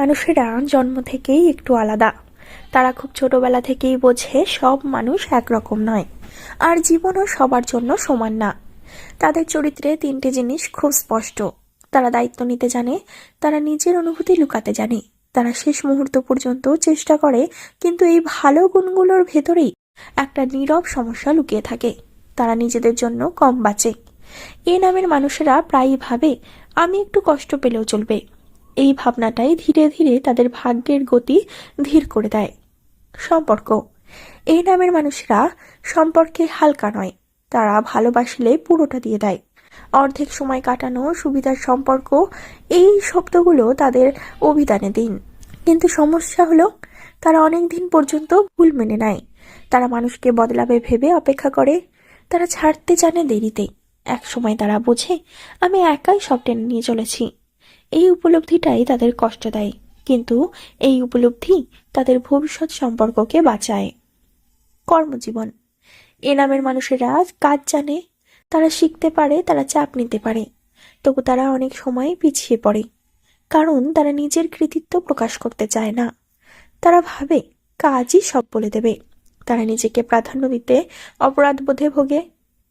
মানুষেরা জন্ম থেকেই একটু আলাদা। তারা খুব ছোটবেলা থেকেই বোঝে সব মানুষ একরকম নয়, আর জীবনও সবার জন্য সমান না। তাদের চরিত্রে তিনটে জিনিস খুব স্পষ্ট। তারা দায়িত্ব নিতে জানে, তারা নিজের অনুভূতি লুকাতে জানে, তারা শেষ মুহূর্ত পর্যন্ত চেষ্টা করে, কিন্তু এই ভালো গুণগুলোর ভেতরেই একটা নীরব সমস্যা লুকিয়ে থাকে। তারা নিজেদের জন্য কম বাঁচে। এই নামের মানুষেরা প্রায়ই ভাবে, আমি একটু কষ্ট পেলেও চলবে। এই ভাবনাটাই ধীরে ধীরে তাদের ভাগ্যের গতি ধীর করে দেয়। সম্পর্ক। এই নামের মানুষরা সম্পর্কে হালকা নয়। তারা ভালোবাসলে পুরোটা দিয়ে দেয়। অর্ধেক সময় কাটানো সুবিধার সম্পর্ক, এই শব্দগুলো তাদের অভিধানে দিন। কিন্তু সমস্যা হলো, তারা অনেক দিন পর্যন্ত ভুল মেনে নেয়। তারা মানুষকে বদলাবে ভেবে অপেক্ষা করে। তারা ছাড়তে জানে দেরিতে। এক সময় তারা বোঝে, আমি একাই সব টেনে নিয়ে চলেছি। এই উপলব্ধিটাই তাদের কষ্ট দেয়, কিন্তু এই উপলব্ধি তাদের ভবিষ্যৎ সম্পর্ককে বাঁচায়। কর্মজীবন। এ নামের মানুষেরা কাজ জানে, তারা শিখতে পারে, তারা চাপ নিতে পারে। তবু তারা অনেক সময় পিছিয়ে পড়ে, কারণ তারা নিজের কৃতিত্ব প্রকাশ করতে চায় না। তারা ভাবে, কাজই সব বলে দেবে। তারা নিজেকে প্রাধান্য দিতে অপরাধ বোধে ভোগে।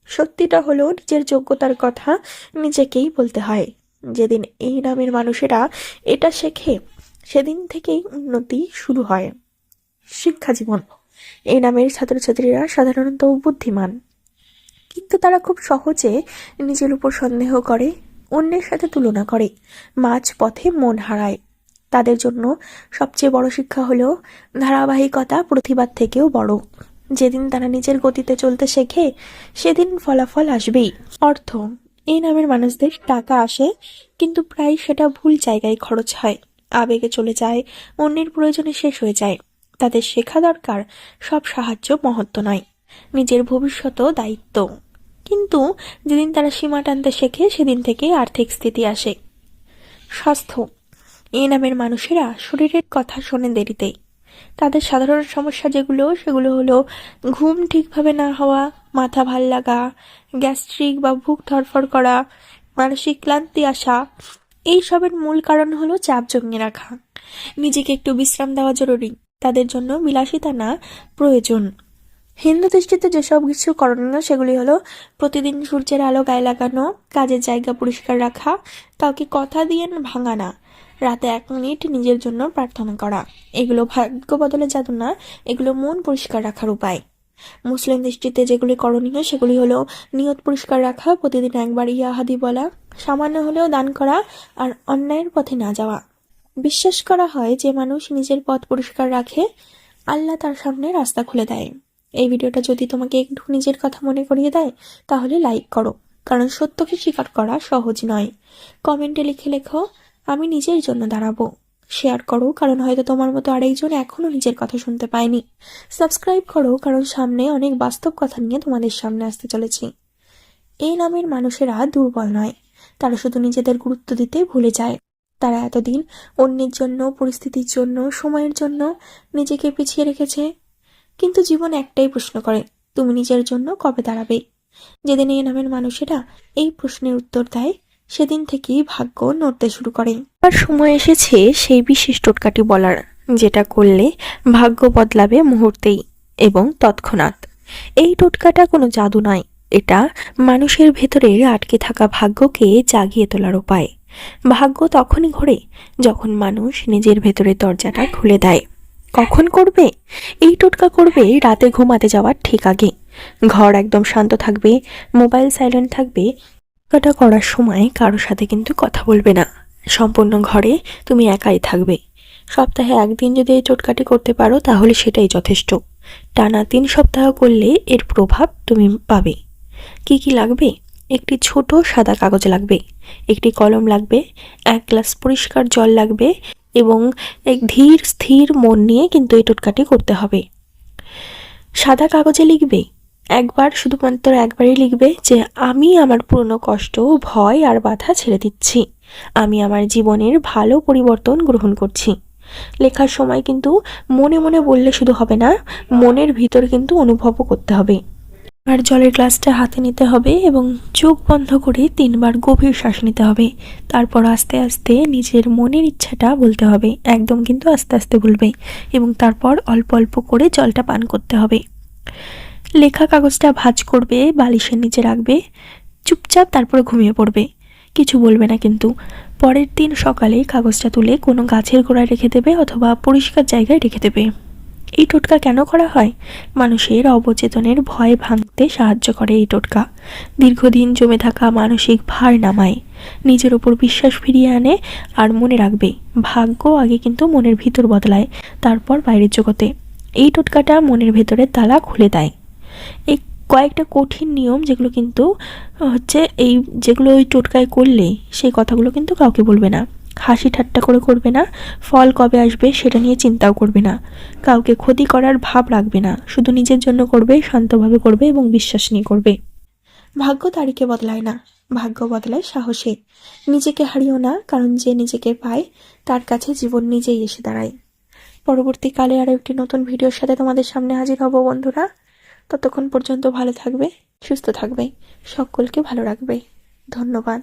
সত্যিটা হলো, নিজের যোগ্যতার কথা নিজেকেই বলতে হয়। যেদিন এই নামের মানুষেরা এটা শেখে, সেদিন থেকেই উন্নতি শুরু হয়। শিক্ষা জীবন। এই নামের ছাত্রছাত্রীরা সাধারণত বুদ্ধিমান। কিন্তু তারা খুব সহজে নিজের উপর সন্দেহ করে, অন্যের সাথে তুলনা করে মাঝ পথে মন হারায়। তাদের জন্য সবচেয়ে বড় শিক্ষা হলো ধারাবাহিকতা প্রতিবাদ থেকেও বড়। যেদিন তারা নিজের গতিতে চলতে শেখে, সেদিন ফলাফল আসবেই। অর্থ এই নামের মানুষদের টাকা আসে, কিন্তু প্রায় সেটা ভুল জায়গায় খরচ হয়। আবেগে চলে যায়, অন্যের প্রয়োজনে শেষ হয়ে যায়। তাদের শেখা দরকার, সব সাহায্য মহত্ব নয়। নিজের ভবিষ্যতও দায়িত্ব। কিন্তু যেদিন তারা সীমা টানতে শেখে, সেদিন থেকে আর্থিক স্থিতি আসে। স্বাস্থ্য। এই নামের মানুষেরা শরীরের কথা শোনে দেরিতেই তাদের সাধারণ সমস্যা যেগুলো, সেগুলো হলো ঘুম ঠিকভাবে না হওয়া, মাথা ভালো লাগা, গ্যাস্ট্রিক বা বুক ধরফর করা, মানসিক ক্লান্তি আসা। এই সবের মূল কারণ হলো চাপ জমিয়ে রাখা। নিজেকে একটু বিশ্রাম দেওয়া জরুরি। তাদের জন্য বিলাসিতা না প্রয়োজন। হিন্দু দৃষ্টিতে যেসব কিছু করণীয়, সেগুলি হলো প্রতিদিন সূর্যের আলো গায়ে লাগানো, কাজের জায়গা পরিষ্কার রাখা, কাউকে কথা দিয়ে ভাঙা না রাতে এক মিনিট নিজের জন্য প্রার্থনা করা। এগুলো ভাগ্য বদলে জাদু না, এগুলো মন পরিষ্কার রাখার উপায়। মুসলিম দৃষ্টিতে যেগুলি করণীয়, সেগুলি হলো নিয়ত পরিষ্কার রাখা, প্রতিদিন একবার ইয়াহাদি বলা, সামান্য হলেও দান করা আর অন্যায়ের পথে না যাওয়া। বিশ্বাস করা হয়, যে মানুষ নিজের পথ পরিষ্কার রাখে, আল্লাহ তার সামনে রাস্তা খুলে দেয়। এই ভিডিওটা যদি তোমাকে একটু নিজের কথা মনে করিয়ে দেয়, তাহলে লাইক করো, কারণ সত্যকে স্বীকার করা সহজ নয়। কমেন্টে লিখে লেখো আমি নিজের জন্য দাঁড়াবো। শেয়ার করো, কারণ হয়তো তোমার মতো আরেকজন এখনও নিজের কথা শুনতে পায়নি। সাবস্ক্রাইব করো, কারণ সামনে অনেক বাস্তব কথা নিয়ে তোমাদের সামনে আসতে চলেছি। এই নামের মানুষেরা দুর্বল নয়। তারা শুধু নিজেদের গুরুত্ব দিতে ভুলে যায়। তারা এতদিন অন্যের জন্য, পরিস্থিতির জন্য, সময়ের জন্য নিজেকে পিছিয়ে রেখেছে। কিন্তু জীবন একটাই প্রশ্ন করে, তুমি নিজের জন্য কবে দাঁড়াবে? যেদিন এই নামের মানুষেরা এই প্রশ্নের উত্তর দেয় সেদিন থেকেই ভাগ্য নড়তে শুরু করে। আর সময় এসেছে সেই বিশেষ টোটকাটি বলার, যেটা করলে ভাগ্য বদলাবে মুহূর্তেই এবং তৎক্ষণাৎ। এই টোটকাটা কোনো জাদু নয়, এটা মানুষের ভেতরে আটকে থাকা ভাগ্যকে জাগিয়ে তোলার উপায়। ভাগ্য তখনই ঘোরে যখন মানুষ নিজের ভেতরে দরজাটা খুলে দেয়। কখন করবে? এই টোটকা করবে রাতে ঘুমাতে যাওয়ার ঠিক আগে। ঘর একদম শান্ত থাকবে, মোবাইল সাইলেন্ট থাকবে টোটকাটা করার সময় কারোর সাথে কিন্তু কথা বলবে না। সম্পূর্ণ ঘরে তুমি একাই থাকবে। সপ্তাহে একদিন যদি এই টোটকাটি করতে পারো, তাহলে সেটাই যথেষ্ট। টানা তিন সপ্তাহ করলে এর প্রভাব তুমি পাবে। কি কি লাগবে? একটি ছোট সাদা কাগজ লাগবে, একটি কলম লাগবে, এক গ্লাস পরিষ্কার জল লাগবে এবং এক ধীর, স্থির মন নিয়ে কিন্তু এই টোটকাটি করতে হবে। সাদা কাগজে লিখবে একবার, শুধুমাত্র একবারই লিখবে যে, আমি আমার পুরনো কষ্ট, ভয় আর বাধা ছেড়ে দিচ্ছি। আমি আমার জীবনের ভালো পরিবর্তন গ্রহণ করছি। লেখার সময় কিন্তু মনে মনে বললে শুধু হবে না, মনের ভিতর কিন্তু অনুভবও করতে হবে। আর জলের গ্লাসটা হাতে নিতে হবে এবং চোখ বন্ধ করে তিনবার গভীর শ্বাস নিতে হবে। তারপর আস্তে আস্তে নিজের মনের ইচ্ছাটা বলতে হবে। একদম কিন্তু আস্তে আস্তে বলবে এবং তারপর অল্প অল্প করে জলটা পান করতে হবে। লেখা কাগজটা ভাঁজ করবে, বালিশের নিচে রাখবে, চুপচাপ তারপরে ঘুমিয়ে পড়বে। কিছু বলবে না কিন্তু। পরের দিন সকালে কাগজটা তুলে কোনো গাছের গোড়ায় রেখে দেবে অথবা পরিষ্কার জায়গায় রেখে দেবে। এই টোটকা কেন করা হয়? মানুষের অবচেতনের ভয় ভাঙতে সাহায্য করে এই টোটকা। দীর্ঘদিন জমে থাকা মানসিক ভার নামায়। নিজের ওপর বিশ্বাস ফিরিয়ে আনে আর মনে রাখবে, ভাগ্য আগে কিন্তু মনের ভিতর বদলায়, তারপর বাইরের জগতে। এই টোটকাটা মনের ভেতরে তালা খুলে দেয়। এই কয়েকটা কঠিন নিয়ম যেগুলো কিন্তু হচ্ছে এই যেগুলো ওই টোটকায় করলে সেই কথাগুলো কিন্তু কাউকে বলবে না। হাসি ঠাট্টা করে করবে না, ফল কবে আসবে সেটা নিয়ে চিন্তাও করবে না। কাউকে ক্ষতি করার ভাব রাখবে না, শুধু নিজের জন্য করবে, শান্তভাবে করবে এবং বিশ্বাস নিয়ে করবে। ভাগ্য তারিখে বদলায় না, ভাগ্য বদলায় সাহসে। নিজেকে হারিও না, কারণ যে নিজেকে পায়, তার কাছে জীবন নিজেই এসে দাঁড়ায়। পরবর্তীকালে আরও একটি নতুন ভিডিওর সাথে তোমাদের সামনে হাজির হব বন্ধুরা। ততক্ষণ পর্যন্ত ভালো থাকবে সুস্থ থাকবে সকলকে ভালো রাখবে। ধন্যবাদ।